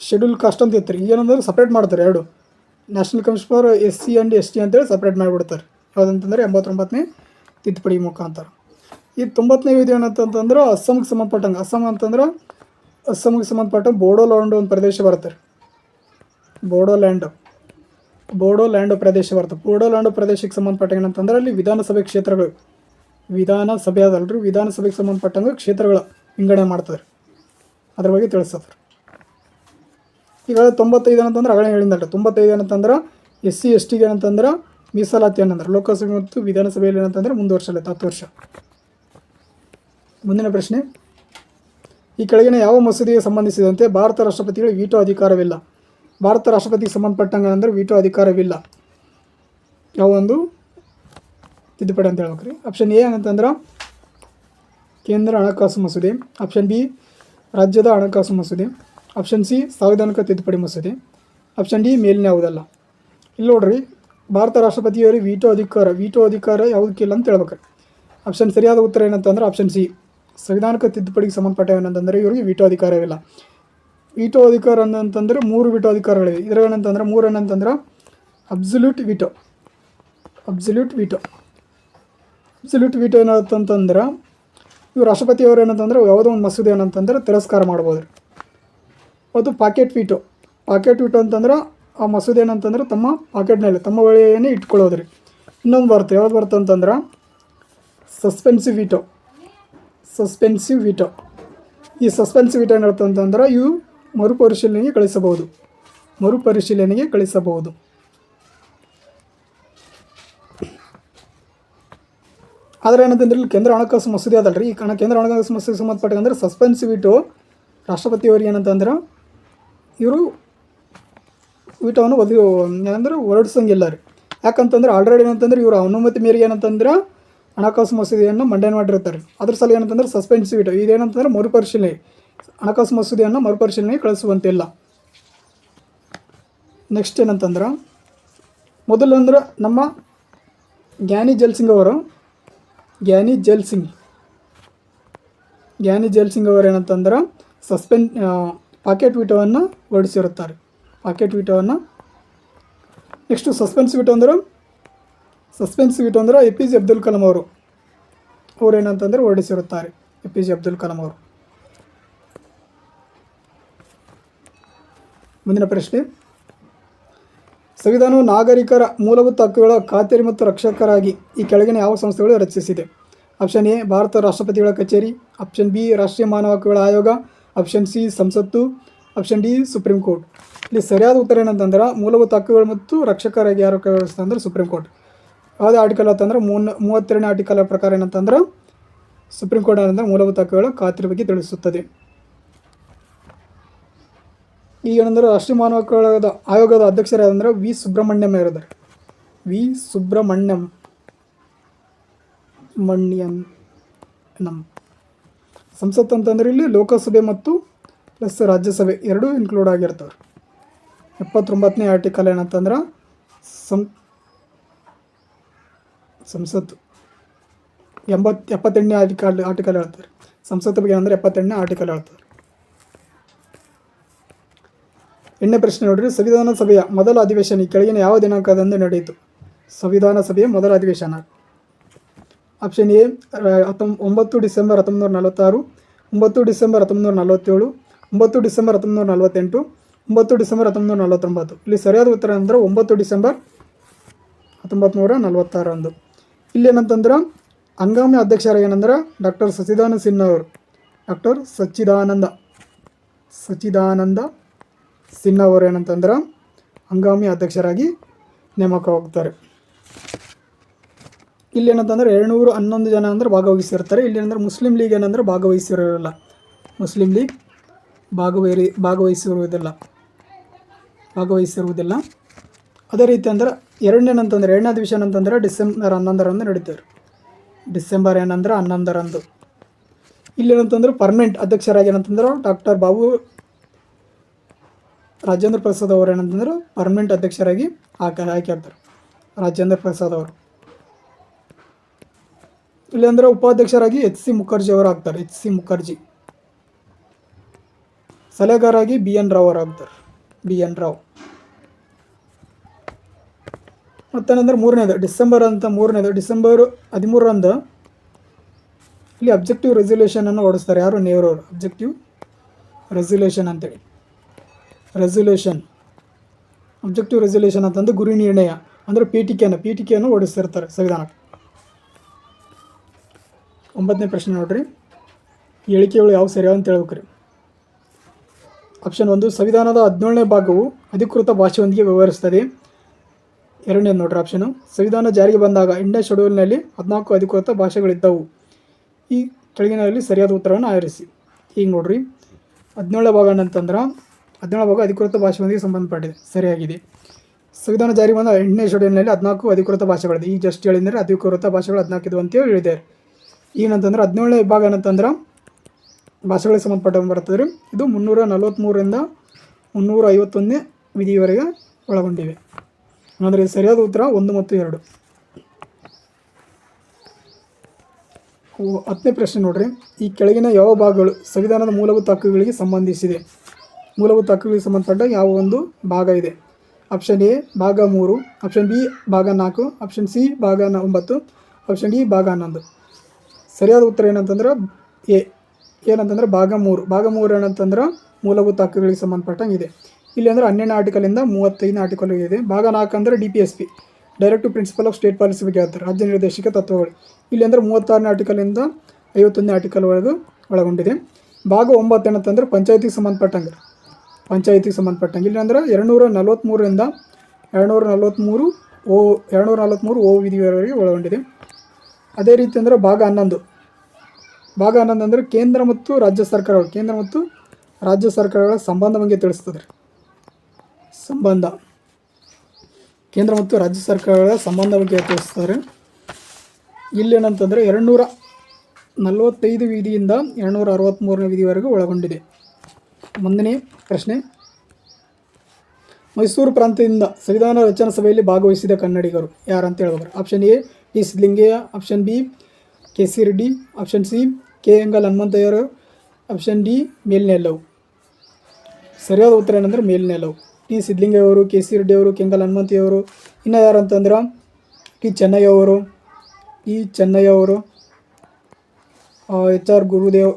schedule caste ಅಂತ ಇರ್ತಾರೆ ಏನಂದ್ರೆ ಸಪ್ರೇಟ್ ಮಾಡ್ತಾರೆ ಎರಡು. National commission for S C and S T ಅಂತೇಳಿ ಸಪ್ರೇಟ್ ಮಾಡಿಬಿಡ್ತಾರೆ. ಯಾವುದಂತಂದ್ರೆ ಎಂಬತ್ತೊಂಬತ್ತನೇ ತಿದ್ದುಪಡಿ ಮುಖಾಂತರ. ಈ ತೊಂಬತ್ತನೇ ವಿಧಿ ಏನಂತಂತಂದ್ರೆ ಅಸ್ಸಾಂಗೆ ಸಂಬಂಧಪಟ್ಟಂಗೆ. ಅಸ್ಸಾಂ ಅಂತಂದ್ರೆ ಅಸ್ಸಾಂಗೆ ಸಂಬಂಧಪಟ್ಟ ಬೋಡೋಲ್ಯಾಂಡ್ ಒಂದು ಪ್ರದೇಶ ಬರುತ್ತೆ ಬೋಡೋ ಲ್ಯಾಂಡ್ ಪ್ರದೇಶ ಬರುತ್ತೆ. ಬೋಡೋಲ್ಯಾಂಡ್ ಪ್ರದೇಶಕ್ಕೆ ಸಂಬಂಧಪಟ್ಟ ಏನಂತಂದ್ರೆ ಅಲ್ಲಿ ವಿಧಾನಸಭೆ ಕ್ಷೇತ್ರಗಳು. ವಿಧಾನಸಭೆ ಅದಲ್ರಿ. ವಿಧಾನಸಭೆಗೆ ಸಂಬಂಧಪಟ್ಟಂಗೆ ಕ್ಷೇತ್ರಗಳ ವಿಂಗಡಣೆ ಮಾಡ್ತಾರೆ ಅದ್ರ ಬಗ್ಗೆ ತಿಳಿಸ್ತದೆ ಈಗ ತೊಂಬತ್ತೈದು ಏನಂತಂದ್ರೆ ಅಗಣ ಹೇಳಿದ್ದಲ್ಲ ತೊಂಬತ್ತೈದು ಏನಂತಂದ್ರೆ ಎಸ್ ಸಿ, ಎಸ್ ಟಿಗೆ ಏನಂತಂದ್ರೆ ಮೀಸಲಾತಿ ಏನಂದ್ರೆ ಲೋಕಸಭೆ ಮತ್ತು ವಿಧಾನಸಭೆಯಲ್ಲಿ ಏನಂತಂದ್ರೆ ಅಲ್ಲ ಹತ್ತು ವರ್ಷ. ಮುಂದಿನ ಪ್ರಶ್ನೆ. ಈ ಕೆಳಗಿನ ಯಾವ ಮಸೂದೆಗೆ ಸಂಬಂಧಿಸಿದಂತೆ ಭಾರತ ರಾಷ್ಟ್ರಪತಿಗಳು ವೀಟೋ ಅಧಿಕಾರವಿಲ್ಲ. ಭಾರತ ರಾಷ್ಟ್ರಪತಿಗೆ ಸಂಬಂಧಪಟ್ಟಂಗೆ ಅಂದರೆ ವೀಟೋ ಅಧಿಕಾರವಿಲ್ಲ. ಯಾವ ಒಂದು? ತಿದ್ದುಪಡಿ ಅಂತ ಹೇಳ್ಬೇಕ್ರಿ. ಆಪ್ಷನ್ ಎ ಏನಂತಂದ್ರೆ ಕೇಂದ್ರ ಹಣಕಾಸು ಮಸೂದೆ. ಆಪ್ಷನ್ ಬಿ ರಾಜ್ಯದ ಹಣಕಾಸು ಮಸೂದೆ. ಆಪ್ಷನ್ ಸಿ ಸಾಂವಿಧಾನಿಕ ತಿದ್ದುಪಡಿ ಮಸೂದೆ. ಆಪ್ಷನ್ ಡಿ ಮೇಲಿನ ಯಾವುದಲ್ಲ. ಇಲ್ಲಿ ನೋಡ್ರಿ, ಭಾರತ ರಾಷ್ಟ್ರಪತಿಯವರಿಗೆ ವೀಟೋ ಅಧಿಕಾರ ವೀಟೋ ಅಧಿಕಾರ ಯಾವುದಕ್ಕಿಲ್ಲ ಅಂತ ಹೇಳ್ಬೇಕು ಆಪ್ಷನ್ ಸರಿಯಾದ ಉತ್ತರ ಏನಂತಂದ್ರೆ ಆಪ್ಷನ್ ಸಿ ಸಂವಿಧಾನಕ ತಿದ್ದುಪಡಿಗೆ ಸಂಬಂಧಪಟ್ಟ ಏನಂತಂದರೆ ಇವರಿಗೆ ವೀಟೋ ಅಧಿಕಾರವಿಲ್ಲ. ವೀಟೋ ಅಧಿಕಾರ ಅಂತಂದ್ರೆ ಮೂರು ವೀಟೋ ಅಧಿಕಾರಗಳಿವೆ. ಇದರ ಏನಂತಂದ್ರೆ ಮೂರು ಏನಂತಂದ್ರೆ absolute veto absolute veto absolute veto ಏನಂತಂದ್ರೆ ಇವ್ರು ರಾಷ್ಟ್ರಪತಿಯವರು ಏನಂತಂದ್ರೆ ಯಾವುದೋ ಒಂದು ಮಸೂದೆ ಏನಂತಂದ್ರೆ ತಿರಸ್ಕಾರ ಮಾಡ್ಬೋದು. ಅದು ಪಾಕೆಟ್ ವೀಟೋ ಪಾಕೆಟ್ ವೀಟು ಅಂತಂದ್ರೆ ಆ ಮಸೂದೆ ಏನಂತಂದ್ರೆ ತಮ್ಮ ಪಾಕೆಟ್ನಲ್ಲಿ ತಮ್ಮ ಬಳಿಯೇ ಇಟ್ಕೊಳ್ಳೋದು ರೀ ಇನ್ನೊಂದು ಬರುತ್ತೆ ಯಾವ್ದು ಬರುತ್ತೆ ಅಂತಂದ್ರೆ ಸಸ್ಪೆನ್ಸಿವ್ ವೀಟೋ ಸಸ್ಪೆನ್ಸಿವ್ ವೀಟೋ ಈ ಸಸ್ಪೆನ್ಸಿವ್ ವೀಟೋ ಏನು ಅಂತಂದ್ರೆ ಇವು ಮರುಪರಿಶೀಲನೆಗೆ ಕಳಿಸಬಹುದು. ಮರುಪರಿಶೀಲನೆಗೆ ಕಳಿಸಬಹುದು. ಆದರೆ ಏನಂತಂದ್ರೆ ಇಲ್ಲಿ ಕೇಂದ್ರ ಹಣಕಾಸು ಮಸೂದೆ ಅದಲ್ರಿ. ಈ ಕಣ ಕೇಂದ್ರ ಹಣಕಾಸು ಮಸೂದೆ ಸಂಬಂಧಪಟ್ಟಂದ್ರೆ ಸಸ್ಪೆನ್ಸಿವ್ ವೀಟೋ ರಾಷ್ಟ್ರಪತಿಯವರಿಗೆ ಏನಂತಂದ್ರೆ ಇವರು ವಿಟವನ್ನು ಒದಗಿ ಏನಂದ್ರೆ ಹೊರಡಿಸಂಗಿಲ್ಲ ರೀ. ಯಾಕಂತಂದ್ರೆ ಆಲ್ರೆಡಿ ಏನಂತಂದ್ರೆ ಇವರು ಅನುಮತಿ ಮೇರೆಗೆ ಏನಂತಂದ್ರೆ ಹಣಕಾಸು ಮಸೂದೆಯನ್ನು ಮಂಡನೆ ಮಾಡಿರ್ತಾರೆ. ಅದ್ರ ಸಲ ಏನಂತಂದ್ರೆ ಸಸ್ಪೆನ್ಸ್ ವಿಟ ಇದೇನಂತಂದ್ರೆ ಮರುಪರಿಶೀಲನೆ. ಹಣಕಾಸು ಮಸೂದೆಯನ್ನು ಮರುಪರಿಶೀಲನೆ ಕಳಿಸುವಂತಿಲ್ಲ. ನೆಕ್ಸ್ಟ್ ಏನಂತಂದ್ರೆ ಮೊದಲು ಅಂದ್ರೆ ನಮ್ಮ ಜ್ಞಾನಿ ಜಲ್ ಸಿಂಗ್ ಅವರು, ಜ್ಞಾನಿ ಜಲ್ ಸಿಂಗ್ ಜ್ಞಾನಿ ಜಲ್ ಸಿಂಗ್ ಅವರು ಏನಂತಂದ್ರೆ ಸಸ್ಪೆನ್ ಪಾಕೆಟ್ ವಿಟೋವನ್ನು ಹೊರಡಿಸಿರುತ್ತಾರೆ ಪಾಕೆಟ್ ವಿಟೋವನ್ನು ನೆಕ್ಸ್ಟು ಸಸ್ಪೆನ್ಸ್ ವಿಟ್ ಅಂದ್ರೆ, ಸಸ್ಪೆನ್ಸ್ ವಿಟ್ ಅಂದ್ರೆ A P J Abdul Kalam ಅವರು. ಅವ್ರು ಏನಂತಂದರೆ ಹೊರಡಿಸಿರುತ್ತಾರೆ A P J Abdul Kalam ಅವರು. ಮುಂದಿನ ಪ್ರಶ್ನೆ. ಸಂವಿಧಾನವು ನಾಗರಿಕರ ಮೂಲಭೂತ ಹಕ್ಕುಗಳ ಖಾತರಿ ಮತ್ತು ರಕ್ಷಕರಾಗಿ ಈ ಕೆಳಗಿನ ಯಾವ ಸಂಸ್ಥೆಗಳು ರಚಿಸಿದೆ? ಆಪ್ಷನ್ ಎ, ಭಾರತ ರಾಷ್ಟ್ರಪತಿಗಳ ಕಚೇರಿ. ಆಪ್ಷನ್ ಬಿ, ರಾಷ್ಟ್ರೀಯ ಮಾನವ ಹಕ್ಕುಗಳ ಆಯೋಗ. ಆಪ್ಷನ್ ಸಿ ಸಂಸತ್ತು ಆಪ್ಷನ್ ಡಿ ಸುಪ್ರೀಂ ಕೋರ್ಟ್ ಇಲ್ಲಿ ಸರಿಯಾದ ಉತ್ತರ ಏನಂತಂದ್ರೆ, ಮೂಲಭೂತ ಹಕ್ಕುಗಳು ಮತ್ತು ರಕ್ಷಕರಾಗಿ ಯಾರು ವ್ಯವಸ್ಥೆ ಅಂದ್ರೆ ಸುಪ್ರೀಂ ಕೋರ್ಟ್ ಯಾವುದೇ ಆರ್ಟಿಕಲ್ ಅಂತಂದ್ರೆ ಮೂನ್, ಮೂವತ್ತೆರಡನೇ ಆರ್ಟಿಕಲ್ ಪ್ರಕಾರ ಏನಂತಂದ್ರೆ ಸುಪ್ರೀಂ ಕೋರ್ಟ್ ಏನಂದ್ರೆ ಮೂಲಭೂತ ಹಕ್ಕುಗಳ ಖಾತ್ರಿ ಬಗ್ಗೆ ತಿಳಿಸುತ್ತದೆ. ಈಗ ಏನಂದ್ರೆ ರಾಷ್ಟ್ರೀಯ ಮಾನವ ಹಕ್ಕುಗಳ ಆಯೋಗದ ಅಧ್ಯಕ್ಷರಾದಂದ್ರೆ ವಿ. ಸುಬ್ರಹ್ಮಣ್ಯಂ ಇರೋದಾರೆ ವಿ. ಸುಬ್ರಹ್ಮಣ್ಯಂ. ಮಣ್ಯಂ ನಮ್ ಸಂಸತ್ ಅಂತಂದ್ರೆ ಇಲ್ಲಿ ಲೋಕಸಭೆ ಮತ್ತು ಪ್ಲಸ್ ರಾಜ್ಯಸಭೆ ಎರಡೂ ಇನ್ಕ್ಲೂಡ್ ಆಗಿರ್ತವೆ. ಎಪ್ಪತ್ತೊಂಬತ್ತನೇ ಆರ್ಟಿಕಲ್ ಏನಂತಂದ್ರೆ ಸಂ ಸಂಸತ್ತು ಎಂಬತ್ತು ಎಪ್ಪತ್ತೆಂಟನೇ ಆರ್ಟಿಕಲ್ ಆರ್ಟಿಕಲ್ ಹೇಳ್ತಾರೆ. ಸಂಸತ್ತು ಬಗ್ಗೆ ಅಂದರೆ ಎಪ್ಪತ್ತೆಂಟನೇ ಆರ್ಟಿಕಲ್ ಹೇಳ್ತಾರೆ. ಎಣ್ಣೆ ಪ್ರಶ್ನೆ ನೋಡ್ರಿ, ಸಂವಿಧಾನ ಸಭೆಯ ಮೊದಲ ಅಧಿವೇಶನ ಈ ಕೆಳಗಿನ ಯಾವ ದಿನಾಂಕದಂದು ನಡೆಯಿತು? ಸಂವಿಧಾನ ಸಭೆಯ ಮೊದಲ ಅಧಿವೇಶನ. ಆಪ್ಷನ್ ಎ ಹತ್ತೊಂ, ಒಂಬತ್ತು ಡಿಸೆಂಬರ್ ಹತ್ತೊಂಬತ್ತು ನಲವತ್ತಾರು, ಒಂಬತ್ತು ಡಿಸೆಂಬರ್ ಹತ್ತೊಂಬತ್ತು ನಲವತ್ತೇಳು, ಒಂಬತ್ತು ಡಿಸೆಂಬರ್ ಹತ್ತೊಂಬತ್ತು ನಲವತ್ತೆಂಟು, ಒಂಬತ್ತು ಡಿಸೆಂಬರ್ ಹತ್ತೊಂಬತ್ತು ನಲವತ್ತೊಂಬತ್ತು. ಇಲ್ಲಿ ಸರಿಯಾದ ಉತ್ತರ ಅಂದರೆ ಒಂಬತ್ತು ಡಿಸೆಂಬರ್ ಹತ್ತೊಂಬತ್ತು ನೂರ ನಲವತ್ತಾರಂದು ಇಲ್ಲಿ ಏನಂತಂದ್ರೆ, ಹಂಗಾಮಿ ಅಧ್ಯಕ್ಷರ ಏನಂದ್ರೆ, ಡಾಕ್ಟರ್ ಸಚಿದಾನಂದ ಸಿನ್ಹಾ ಅವರು. ಡಾಕ್ಟರ್ ಸಚ್ಚಿದಾನಂದ ಸಚ್ಚಿದಾನಂದ ಸಿನ್ಹಾ ಅವರು ಏನಂತಂದ್ರೆ, ಹಂಗಾಮಿ ಅಧ್ಯಕ್ಷರಾಗಿ ನೇಮಕವಾಗ್ತಾರೆ. ಇಲ್ಲಿ ಏನಂತಂದ್ರೆ ಎರಡುನೂರು ಹನ್ನೊಂದು ಜನ ಅಂದರೆ ಭಾಗವಹಿಸಿರ್ತಾರೆ. ಇಲ್ಲಿ ಏನಂದ್ರೆ ಮುಸ್ಲಿಂ ಲೀಗ್ ಏನಂದ್ರೆ ಭಾಗವಹಿಸಿರೋಲ್ಲ. Muslim league ಭಾಗವಹಿ, ಭಾಗವಹಿಸಿರುವುದಿಲ್ಲ. ಭಾಗವಹಿಸಿರುವುದಿಲ್ಲ. ಅದೇ ರೀತಿ ಅಂದ್ರೆ ಎರಡನೇ ಅಂತಂದ್ರೆ ಎರಡನೇ ಅಧಿವೇಶನ ಅಂತಂದ್ರೆ ಡಿಸೆಂಬರ್ ಹನ್ನೊಂದರಂದು ನಡೀತಾರೆ ಡಿಸೆಂಬರ್ ಏನಂದ್ರೆ ಹನ್ನೊಂದರಂದು. ಇಲ್ಲಿ ಏನಂತಂದ್ರೆ ಪರ್ಮನೆಂಟ್ ಅಧ್ಯಕ್ಷರಾಗಿ ಏನಂತಂದ್ರೆ ಡಾಕ್ಟರ್ ಬಾಬು ರಾಜೇಂದ್ರ ಪ್ರಸಾದ್ ಅವರು ಏನಂತಂದ್ರೆ ಪರ್ಮನೆಂಟ್ ಅಧ್ಯಕ್ಷರಾಗಿ ಹಾಕ ಆಯ್ಕೆ ಆಗ್ತಾರೆ. ರಾಜೇಂದ್ರ ಪ್ರಸಾದ್ ಅವರು. ಇಲ್ಲಾಂದ್ರೆ ಉಪಾಧ್ಯಕ್ಷರಾಗಿ ಎಚ್ ಸಿ ಮುಖರ್ಜಿ ಅವರು ಆಗ್ತಾರೆ, ಎಚ್ ಸಿ ಮುಖರ್ಜಿ. ಸಲಹೆಗಾರಾಗಿ ಬಿ ಎನ್ ರಾವ್ ಅವರು ಆಗ್ತಾರೆ, ಬಿ ಎನ್ ರಾವ್. ಮತ್ತೇನಂದ್ರೆ ಮೂರನೇದು, ಡಿಸೆಂಬರ್ ಅಂತ ಮೂರನೇದು, ಡಿಸೆಂಬರ್ ಹದಿಮೂರರಂದು ಇಲ್ಲಿ ಅಬ್ಜೆಕ್ಟಿವ್ ರೆಸಲ್ಯೂಷನ್ ಅನ್ನು ಓಡಿಸ್ತಾರೆ. ಯಾರು? ನೆಹರು ಅವರು. ಅಬ್ಜೆಕ್ಟಿವ್ ರೆಸಲ್ಯೂಷನ್ ಅಂತೇಳಿ. ರೆಸಲ್ಯೂಷನ್. ಅಬ್ಜೆಕ್ಟಿವ್ ರೆಸಲ್ಯೂಷನ್ ಅಂತಂದು ಗುರಿ ನಿರ್ಣಯ, ಅಂದರೆ ಪೀಠಿಕೆಯನ್ನು ಪೀಠಿಕೆಯನ್ನು ಓಡಿಸ್ತಿರ್ತಾರೆ ಸಂವಿಧಾನಕ್ಕೆ. ಒಂಬತ್ತನೇ ಪ್ರಶ್ನೆ ನೋಡ್ರಿ. ಹೇಳಿಕೆಗಳು ಯಾವ ಸರಿ ಅಂತ ಹೇಳ್ಬೇಕ್ರಿ. ಆಪ್ಷನ್ ಒಂದು, ಸಂವಿಧಾನದ ಹದಿನೇಳನೇ ಭಾಗವು ಅಧಿಕೃತ ಭಾಷೆಯೊಂದಿಗೆ ವ್ಯವಹರಿಸ್ತದೆ ಎರಡನೇದು ನೋಡ್ರಿ ಆಪ್ಷನು ಸಂವಿಧಾನ ಜಾರಿಗೆ ಬಂದಾಗ ಇಂಡಿಯಾ ಶೆಡ್ಯೂಲ್ನಲ್ಲಿ ಹದಿನಾಲ್ಕು ಅಧಿಕೃತ ಭಾಷೆಗಳಿದ್ದವು. ಈ ಕೆಳಗಿನಲ್ಲಿ ಸರಿಯಾದ ಉತ್ತರವನ್ನು ಆರಿಸಿ. ಈಗ ನೋಡ್ರಿ. ಹದಿನೇಳನೇ ಭಾಗ ಅಂತಂದ್ರೆ ಹದಿನೇಳನೇ ಭಾಗ ಅಧಿಕೃತ ಭಾಷೆಯೊಂದಿಗೆ ಸಂಬಂಧಪಟ್ಟಿದೆ. ಸರಿಯಾಗಿದೆ. ಸಂವಿಧಾನ ಜಾರಿ ಬಂದ ಎಂಟನೇ ಶೆಡ್ಯೂಲ್ನಲ್ಲಿ ಹದಿನಾಲ್ಕು ಅಧಿಕೃತ ಭಾಷೆಗಳಿದೆ. ಈ ಜಸ್ಟ್ ಹೇಳಿದರೆ ಅಧಿಕೃತ ಭಾಷೆಗಳು ಹದಿನಾಲ್ಕು ಇದು ಅಂತೇಳಿ ಹೇಳಿದ್ದಾರೆ ಏನಂತಂದ್ರೆ ಹದಿನೇಳನೇ ವಿಭಾಗ ಏನಂತಂದ್ರೆ ಭಾಷೆಗಳಿಗೆ ಸಂಬಂಧಪಟ್ಟ ಬರ್ತದೆ ಇದು ಮುನ್ನೂರ ನಲವತ್ತ್ಮೂರರಿಂದ ಮುನ್ನೂರ ಐವತ್ತೊಂದನೇ ವಿಧಿವರೆಗೆ ಒಳಗೊಂಡಿವೆ. ಅಂದರೆ ಸರಿಯಾದ ಉತ್ತರ? ಒಂದು ಮತ್ತು ಎರಡು. ಹತ್ತನೇ ಪ್ರಶ್ನೆ ನೋಡ್ರಿ. ಈ ಕೆಳಗಿನ ಯಾವ ಭಾಗಗಳು ಸಂವಿಧಾನದ ಮೂಲಭೂತ ಹಕ್ಕುಗಳಿಗೆ ಸಂಬಂಧಿಸಿದೆ? ಮೂಲಭೂತ ಹಕ್ಕುಗಳಿಗೆ ಸಂಬಂಧಪಟ್ಟ ಯಾವ ಒಂದು ಭಾಗ ಇದೆ? ಆಪ್ಷನ್ ಎ, ಭಾಗ ಮೂರು. ಆಪ್ಷನ್ ಬಿ, ಭಾಗ ನಾಲ್ಕು. ಆಪ್ಷನ್ ಸಿ, ಭಾಗ ಒಂಬತ್ತು. ಆಪ್ಷನ್ ಡಿ, ಭಾಗ ಹನ್ನೊಂದು. ಸರಿಯಾದ ಉತ್ತರ ಏನಂತಂದ್ರೆ, ಎ, ಏನಂತಂದ್ರೆ ಭಾಗ ಮೂರು ಭಾಗ ಮೂರು ಏನಂತಂದ್ರೆ ಮೂಲಭೂತ ಹಕ್ಕುಗಳಿಗೆ ಸಂಬಂಧಪಟ್ಟಂಗಿದೆ ಇಲ್ಲಿ ಅಂದ್ರೆ ಹನ್ನೆರಡು ಆರ್ಟಿಕಲಿಂದ ಮೂವತ್ತೈದು ಆರ್ಟಿಕಲ್ ಇದೆ. ಭಾಗ ನಾಲ್ಕು ಅಂದರೆ D P S P. Directive principle of state policy ಬಗ್ಗೆ ಹೇಳ್ತಾರೆ. ರಾಜ್ಯ ನಿರ್ದೇಶಕ ತತ್ವಗಳು. ಇಲ್ಲಿ ಅಂದರೆ ಮೂವತ್ತಾರನೇ ಆರ್ಟಿಕಲಿಂದ ಐವತ್ತೊಂದನೇ ಆರ್ಟಿಕಲ್ವರೆಗೂ ಒಳಗೊಂಡಿದೆ. ಭಾಗ ಒಂಬತ್ತು ಏನಂತಂದ್ರೆ ಪಂಚಾಯತಿಗೆ ಸಂಬಂಧಪಟ್ಟಂಗೆ. ಪಂಚಾಯತಿಗೆ ಸಂಬಂಧಪಟ್ಟಂಗೆ. ಇಲ್ಲಿ ಅಂದ್ರೆ ಎರಡುನೂರ ನಲವತ್ತ್ಮೂರರಿಂದ ಎರಡುನೂರ ನಲವತ್ತ್ಮೂರು ಓ, ಎರಡುನೂರ ನಲವತ್ತ್ಮೂರು ಓ ವಿಧಿವರೆಗೆ ಒಳಗೊಂಡಿದೆ. ಅದೇ ರೀತಿ ಅಂದರೆ ಭಾಗ ಹನ್ನೊಂದು. ಭಾಗ ಹನ್ನೊಂದು ಅಂದರೆ ಕೇಂದ್ರ ಮತ್ತು ರಾಜ್ಯ ಸರ್ಕಾರಗಳು. ಕೇಂದ್ರ ಮತ್ತು ರಾಜ್ಯ ಸರ್ಕಾರಗಳ ಸಂಬಂಧ ಬಗ್ಗೆ ತಿಳಿಸ್ತದೆ. ಸಂಬಂಧ. ಕೇಂದ್ರ ಮತ್ತು ರಾಜ್ಯ ಸರ್ಕಾರಗಳ ಸಂಬಂಧ ಬಗ್ಗೆ ತಿಳಿಸ್ತಾರೆ ಇಲ್ಲೇನಂತಂದರೆ ಎರಡುನೂರ ನಲವತ್ತೈದು ವಿಧಿಯಿಂದ ಎರಡುನೂರ ಅರವತ್ತ್ಮೂರನೇ ವಿಧಿವರೆಗೂ ಒಳಗೊಂಡಿದೆ. ಮುಂದನೇ ಪ್ರಶ್ನೆ. ಮೈಸೂರು ಪ್ರಾಂತ್ಯದಿಂದ ಸಂವಿಧಾನ ರಚನಾ ಸಭೆಯಲ್ಲಿ ಭಾಗವಹಿಸಿದ ಕನ್ನಡಿಗರು ಯಾರಂತ ಹೇಳ್ಬೇಕು option A T Siddalingaiah option B K C Reddy option C K angle ಹನುಮಂತಯ್ಯರು ಆಪ್ಷನ್ ಡಿ ಮೇಲ್ನೆಲ್ಲವು ಸರಿಯಾದ ಉತ್ತರ ಏನಂದ್ರೆ ಮೇಲ್ನೆಲ್ಲವು ಟಿ ಸಿದ್ಲಿಂಗಯ್ಯ ಅವರು ಕೆ ಸಿ ರೆಡ್ಡಿ ಅವರು ಕೆಂಗಲ್ ಹನುಮಂತಯ್ಯವರು ಇನ್ನು ಯಾರು ಅಂತಂದ್ರೆ ಟಿ ಚೆನ್ನಯ್ಯ ಅವರು ಟಿ ಚೆನ್ನಯ್ಯ ಅವರು H R Gurudev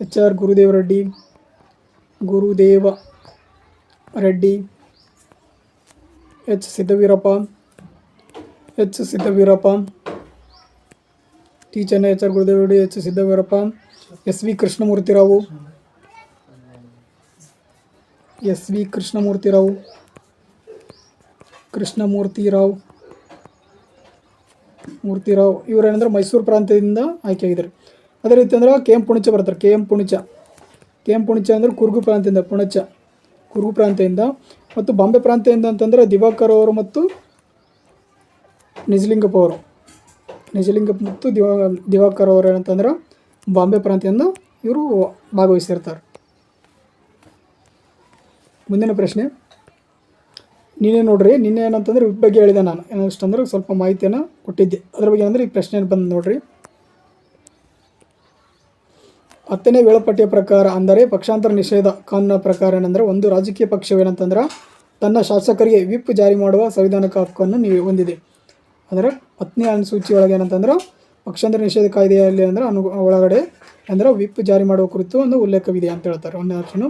H R Gurudeva Reddy Gurudeva Reddy H Siddaveerappa H Siddaveerappa T Chennai H R ಗುರುದೇವಡಿ H Siddaveerappa S V Krishnamurthy Rao S V Krishnamurthy Rao Krishnamurthy Rao Murthy Rao ಇವರೇನಂದ್ರೆ Mysuru ಪ್ರಾಂತ್ಯದಿಂದ ಆಯ್ಕೆಯಾಗಿದ್ದಾರೆ ಅದೇ ರೀತಿ ಅಂದ್ರೆ K M Poonacha ಬರ್ತಾರೆ K M Poonacha. K M Poonacha ಅಂದ್ರೆ ಕುರ್ಗು ಪ್ರಾಂತ್ಯದಿಂದ ಪುಣಚ. ಕುರುಗು ಪ್ರಾಂತ್ಯದಿಂದ ಮತ್ತು ಬಾಂಬೆ ಪ್ರಾಂತ್ಯದಿಂದ ಅಂತಂದ್ರೆ ದಿವಾಕರ್ ಅವರು ಮತ್ತು ನಿಜಲಿಂಗಪ್ಪ ಅವರು. ನಿಜಲಿಂಗಪ್ಪ ಮತ್ತು ದಿವಾ, ದಿವಾಕರ್ ಅವರು ಏನಂತಂದ್ರೆ ಬಾಂಬೆ ಪ್ರಾಂತ್ಯದಿಂದ ಇವರು ಭಾಗವಹಿಸಿರ್ತಾರೆ. ಮುಂದಿನ ಪ್ರಶ್ನೆ. ನೀನೇ ನೋಡ್ರಿ, ನಿನ್ನೆ ಏನಂತಂದ್ರೆ ಬಗ್ಗೆ ಹೇಳಿದೆ ನಾನು. ಏನಷ್ಟಂದ್ರೆ ಸ್ವಲ್ಪ ಮಾಹಿತಿಯನ್ನು ಕೊಟ್ಟಿದ್ದೆ. ಅದ್ರ ಬಗ್ಗೆ ಅಂದರೆ ಈ ಪ್ರಶ್ನೆ ಬಂದು ನೋಡ್ರಿ. ಹತ್ತನೇ ವೇಳಾಪಟ್ಟಿಯ ಪ್ರಕಾರ ಅಂದರೆ ಪಕ್ಷಾಂತರ ನಿಷೇಧ ಕಾನೂನಿನ ಪ್ರಕಾರ ಏನಂದ್ರೆ ಒಂದು ರಾಜಕೀಯ ಪಕ್ಷವೇನಂತಂದ್ರೆ ತನ್ನ ಶಾಸಕರಿಗೆ ವಿಪ್ ಜಾರಿ ಮಾಡುವ ಸಂವಿಧಾನಿಕ ಹಕ್ಕನ್ನು ನೀವು ಹೊಂದಿದೆ. ಅಂದರೆ ಹತ್ತನೇ ಅನುಸೂಚಿ ಒಳಗೆ ಏನಂತಂದ್ರೆ ಪಕ್ಷಾಂತರ ನಿಷೇಧ ಕಾಯ್ದೆಯಲ್ಲಿ ಅಂದ್ರೆ ಅನು ಒಳಗಡೆ ಅಂದರೆ ವಿಪ್ ಜಾರಿ ಮಾಡುವ ಕುರಿತು ಒಂದು ಉಲ್ಲೇಖವಿದೆ ಅಂತ ಹೇಳ್ತಾರೆ. ಒಂದೇ ಆಪ್ಷನು.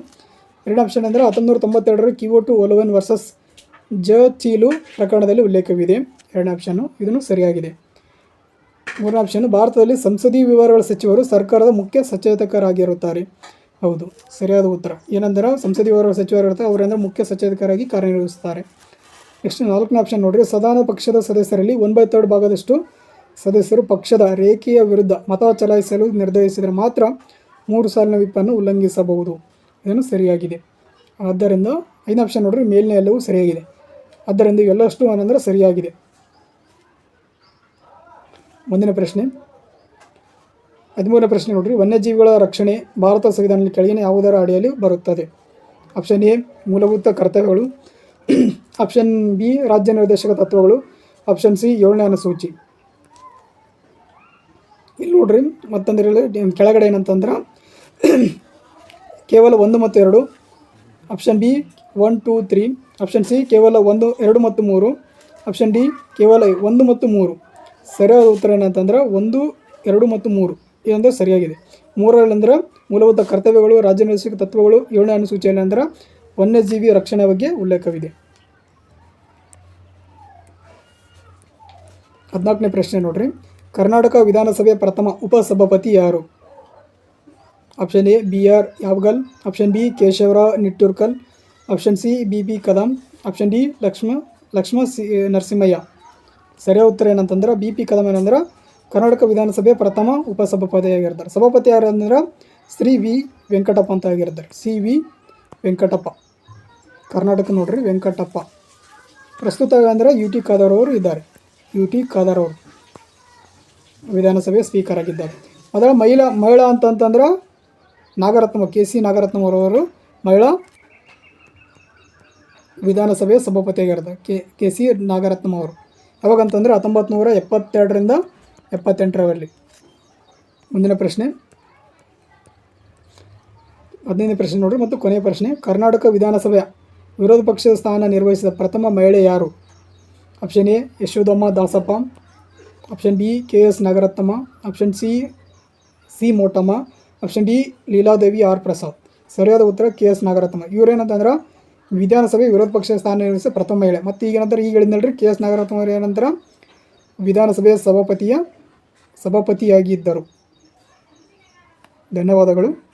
ಎರಡನೇ ಆಪ್ಷನ್ ಅಂದರೆ ಹತ್ತೊಂಬತ್ತು ತೊಂಬತ್ತೆರಡರ ಕಿವೋ ಟು ಒಲವನ್ ವರ್ಸಸ್ ಜ ಚೀಲು ಪ್ರಕರಣದಲ್ಲಿ ಉಲ್ಲೇಖವಿದೆ. ಎರಡನೇ ಆಪ್ಷನ್ನು ಇದನ್ನು ಸರಿಯಾಗಿದೆ. ಮೂರನೇ ಆಪ್ಷನ್ ಭಾರತದಲ್ಲಿ ಸಂಸದೀಯ ವ್ಯವಹಾರಗಳ ಸಚಿವರು ಸರ್ಕಾರದ ಮುಖ್ಯ ಸಚೇತಕರಾಗಿರುತ್ತಾರೆ. ಹೌದು, ಸರಿಯಾದ ಉತ್ತರ. ಏನಂದ್ರೆ, ಸಂಸದೀಯ ಸಚಿವರು ಸಚಿವರಿರ್ತಾರೆ ಅವರಂದ್ರೆ ಮುಖ್ಯ ಸಚೇತಕರಾಗಿ ಕಾರ್ಯನಿರ್ವಹಿಸುತ್ತಾರೆ. ನೆಕ್ಸ್ಟ್ ನಾಲ್ಕನೇ ಆಪ್ಷನ್ ನೋಡಿರಿ. ಸದಾನ ಪಕ್ಷದ ಸದಸ್ಯರಲ್ಲಿ ಒನ್ ಬೈ ತರ್ಡ್ ಭಾಗದಷ್ಟು ಸದಸ್ಯರು ಪಕ್ಷದ ರೇಖೆಯ ವಿರುದ್ಧ ಮತ ಚಲಾಯಿಸಲು ನಿರ್ಧರಿಸಿದರೆ ಮಾತ್ರ ಮೂರು ಸಾಲಿನ ವಿಪ್ಪನ್ನು ಉಲ್ಲಂಘಿಸಬಹುದು. ಇದನ್ನು ಸರಿಯಾಗಿದೆ. ಆದ್ದರಿಂದ ಐದನೇ ಆಪ್ಷನ್ ನೋಡ್ರಿ. ಮೇಲಿನ ಎಲ್ಲವೂ ಸರಿಯಾಗಿದೆ. ಆದ್ದರಿಂದ ಎಲ್ಲಷ್ಟು ಏನಂದರೆ ಸರಿಯಾಗಿದೆ. ಮುಂದಿನ ಪ್ರಶ್ನೆ. ಹದಿಮೂರನೇ ಪ್ರಶ್ನೆ ನೋಡ್ರಿ. ವನ್ಯಜೀವಿಗಳ ರಕ್ಷಣೆ ಭಾರತ ಸಂವಿಧಾನದಲ್ಲಿ ಕೆಳಗಿನ ಯಾವುದರ ಅಡಿಯಲ್ಲಿ ಬರುತ್ತದೆ? ಆಪ್ಷನ್ ಎ, ಮೂಲಭೂತ ಕರ್ತವ್ಯಗಳು. ಆಪ್ಷನ್ ಬಿ, ರಾಜ್ಯ ನಿರ್ದೇಶಕ ತತ್ವಗಳು. ಆಪ್ಷನ್ ಸಿ, ಏಳನೇ ಅನುಸೂಚಿ. ಇಲ್ಲಿ ನೋಡ್ರಿ, ಮತ್ತೊಂದು ಹೇಳಿ ಕೆಳಗಡೆ ಏನಂತಂದ್ರೆ, ಕೇವಲ ಒಂದು ಮತ್ತು ಎರಡು. Option B, one, two, three. Option C, ಕೇವಲ ಒಂದು, ಎರಡು ಮತ್ತು ಮೂರು. ಆಪ್ಷನ್ ಡಿ, ಕೇವಲ ಒಂದು ಮತ್ತು ಮೂರು. ಸರಿಯಾದ ಉತ್ತರ ಏನಂತಂದ್ರೆ ಒಂದು, ಎರಡು ಮತ್ತು ಮೂರು. ಇದಂದ್ರೆ ಸರಿಯಾಗಿದೆ. ಮೂರರಂದ್ರೆ ಮೂಲಭೂತ ಕರ್ತವ್ಯಗಳು, ರಾಜ್ಯ ರಾಜ್ಯನಿರ್ದೇಶಕ ತತ್ವಗಳು, ಏಳನೇ ಅನುಸೂಚಿಯಲ್ಲಿ ಅಂದ್ರೆ ವನ್ಯಜೀವಿ ರಕ್ಷಣೆ ಬಗ್ಗೆ ಉಲ್ಲೇಖವಿದೆ. ಹದಿನಾಲ್ಕನೇ ಪ್ರಶ್ನೆ ನೋಡ್ರಿ. ಕರ್ನಾಟಕ ವಿಧಾನಸಭೆಯ ಪ್ರಥಮ ಉಪಸಭಾಪತಿ ಯಾರು? Option A, B R Yavagal, option B Keshavrao Nittoorkal, option C, B B Kadam, option D, Lakshma Lakshma C, Narasimhaiah. ಸರಿಯಾದ ಉತ್ತರ ಏನಂತಂದ್ರೆ ಬಿ ಪಿ ಕದಂ ಏನಂದ್ರೆ ಕರ್ನಾಟಕ ವಿಧಾನಸಭೆ ಪ್ರಥಮ ಉಪಸಭಾಪತಿ ಆಗಿರ್ತಾರೆ ಸಭಾಪತಿ ಯಾರು ಅಂದ್ರೆ ಶ್ರೀ ವಿ ವೆಂಕಟಪ್ಪ ಅಂತ ಆಗಿರ್ತಾರೆ. C V Venkatappa. ಕರ್ನಾಟಕ ನೋಡ್ರಿ, ವೆಂಕಟಪ್ಪ. ಪ್ರಸ್ತುತ ಅಂದರೆ ಯು ಟಿ ಖಾದರ್ ಅವರು ಇದ್ದಾರೆ. ಯು ಟಿ ಖಾದರ್ ಅವರು ವಿಧಾನಸಭೆ ಸ್ಪೀಕರ್ ಆಗಿದ್ದಾರೆ. ಅದರ ಮಹಿಳಾ ಮಹಿಳಾ ಅಂತಂತಂದ್ರೆ ನಾಗರತ್ನಮ್ಮ, ಕೆ ಸಿ ನಾಗರತ್ನಮ್ಮರವರು ಮಹಿಳಾ ವಿಧಾನಸಭೆಯ ಸಭಾಪತಿಯಾಗಿರ್ತಾರೆ. ಕೆ ಕೆ ಸಿ ನಾಗರತ್ನಮ್ಮ ಅವರು. ಯಾವಾಗಂತಂದರೆ ಹತ್ತೊಂಬತ್ತು ನೂರ ಎಪ್ಪತ್ತೆರಡರಿಂದ ಎಪ್ಪತ್ತೆಂಟರವರಲ್ಲಿ ಮುಂದಿನ ಪ್ರಶ್ನೆ. ಹದಿನೈದನೇ ಪ್ರಶ್ನೆ ನೋಡ್ರಿ ಮತ್ತು ಕೊನೆಯ ಪ್ರಶ್ನೆ. ಕರ್ನಾಟಕ ವಿಧಾನಸಭೆಯ ವಿರೋಧ ಪಕ್ಷದ ಸ್ಥಾನ ನಿರ್ವಹಿಸಿದ ಪ್ರಥಮ ಮಹಿಳೆ ಯಾರು? Option A Yashodamma Dasappa. Option B, K S Nagarathnamma. Option C C Motamma. Option D, Leeladevi R Prasad. ಸರಿಯಾದ ಉತ್ತರ ಕೆ ಎಸ್ ನಾಗರತ್ನಮ್ಮ. ಇವ್ರೇನಂತಂದ್ರೆ ವಿಧಾನಸಭೆ ವಿರೋಧ ಪಕ್ಷದ ಸ್ಥಾನ ನಿರ್ವಹಿಸಿದ ಪ್ರಥಮ ಮಹಿಳೆ. ಮತ್ತು ಈಗ ನಂತರ ಈಗ ಹೇಳಿದ್ನಲ್ರಿ ಕೆ ಎಸ್ ನಾಗರತ್ನವರ ಏನಂತರ ವಿಧಾನಸಭೆಯ ಸಭಾಪತಿಯ ಸಭಾಪತಿಯಾಗಿದ್ದರು. ಧನ್ಯವಾದಗಳು.